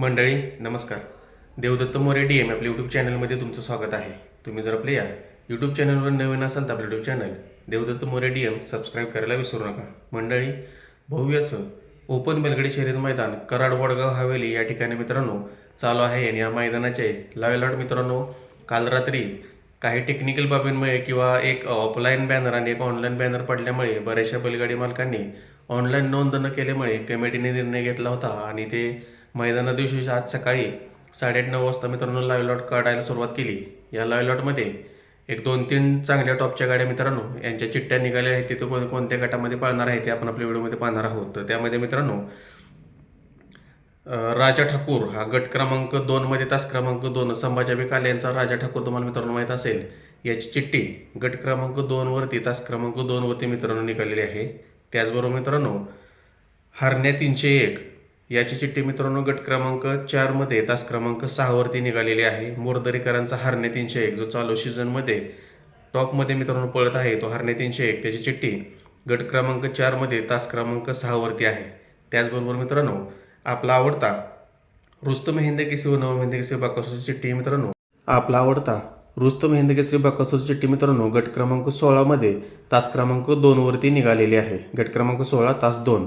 मंडळी नमस्कार. Devdatta More D M आपल्या यूट्यूब चॅनलमध्ये तुमचं स्वागत आहे. तुम्ही जर आपल्या या यूट्यूब चॅनलवर नवीन असाल तर आपलं YouTube channel Devdatta More D M subscribe करायला विसरू नका. मंडळी भव्य असं ओपन बेलगडी शर्यत मैदान कराड वडगाव हवेली या ठिकाणी मित्रांनो चालू आहे. आणि या मैदानाचे लाईव्ह लॉट मित्रांनो काल रात्री काही टेक्निकल बाबींमुळे किंवा एक ऑफलाईन बॅनर आणि एक ऑनलाईन बॅनर पडल्यामुळे बऱ्याचशा बैलगाडी मालकांनी ऑनलाईन नोंद न केल्यामुळे कमिटीने निर्णय घेतला होता. आणि ते मैदाना दिवशी आज सकाळी साडेआठ नऊ वाजता मित्रांनो लाईव्ह लॉट काढायला सुरुवात केली. या लाईव्ह लॉटमध्ये एक दोन तीन चांगल्या टॉपच्या गाड्या मित्रांनो यांच्या चिठ्ठ्या निघाल्या आहेत. तिथं कोण कोणत्या गटामध्ये पाळणार आहे ते आपण आपल्या व्हिडिओमध्ये पाहणार आहोत. तर त्यामध्ये मित्रांनो राजा ठाकूर हा गट क्रमांक दोनमध्ये तास क्रमांक दोन संभाजी काले यांचा राजा ठाकूर तुम्हाला मित्रांनो माहीत असेल. याची चिठ्ठी गट क्रमांक दोनवरती तास क्रमांक दोनवरती मित्रांनो निघालेली आहे. त्याचबरोबर मित्रांनो हरण्या तीनशे एक याची चिठ्ठी मित्रांनो गट क्रमांक चारमध्ये तास क्रमांक सहावरती निघालेली आहे. मोरदरीकरांचा हरणे तीनशे एक जो चालू सीझनमध्ये टॉपमध्ये मित्रांनो पळत आहे तो हरणे तीनशे एक. त्याची चिठ्ठी गट क्रमांक चारमध्ये तास क्रमांक सहावरती आहे. त्याचबरोबर मित्रांनो आपला आवडता रुस्तम हिंदकेसरी व नवम हिंद केसरी बाकासूरची चिठ्ठी मित्रांनो आपला आवडता रुस्तम हिंद केसरी बाकासूरची चिठ्ठी मित्रांनो गट क्रमांक सोळामध्ये तास क्रमांक दोनवरती निघालेली आहे. गट क्रमांक सोळा तास दोन.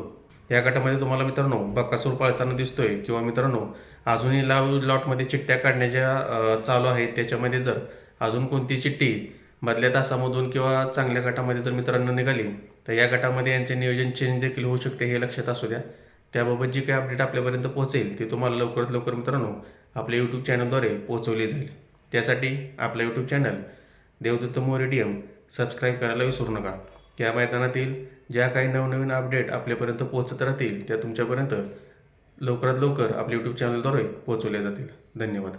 या गटामध्ये तुम्हाला मित्रांनो बक्कासूर पाळताना दिसतोय किंवा मित्रांनो अजूनही लाव लॉटमध्ये चिठ्ठ्या काढण्याच्या चालू आहेत त्याच्यामध्ये जर अजून कोणती चिठ्ठी मधल्या तासामधून किंवा चांगल्या गटामध्ये जर मित्रांनो निघाली तर या गटामध्ये यांचे नियोजन चेंज देखील होऊ शकते हे लक्षात असू द्या. त्याबाबत जी काही अपडेट आपल्यापर्यंत पोहोचेल ती तुम्हाला लवकरात लवकर मित्रांनो आपल्या यूट्यूब चॅनलद्वारे पोहोचवली जाईल. त्यासाठी आपलं YouTube channel Devdatta More D M subscribe करायला विसरू नका. या मैदानातील ज्या काही नवनवीन अपडेट आपल्यापर्यंत पोहोचत राहतील त्या तुमच्यापर्यंत लवकरात लवकर आपल्या यूट्यूब चॅनलद्वारे पोहोचवल्या जातील. धन्यवाद.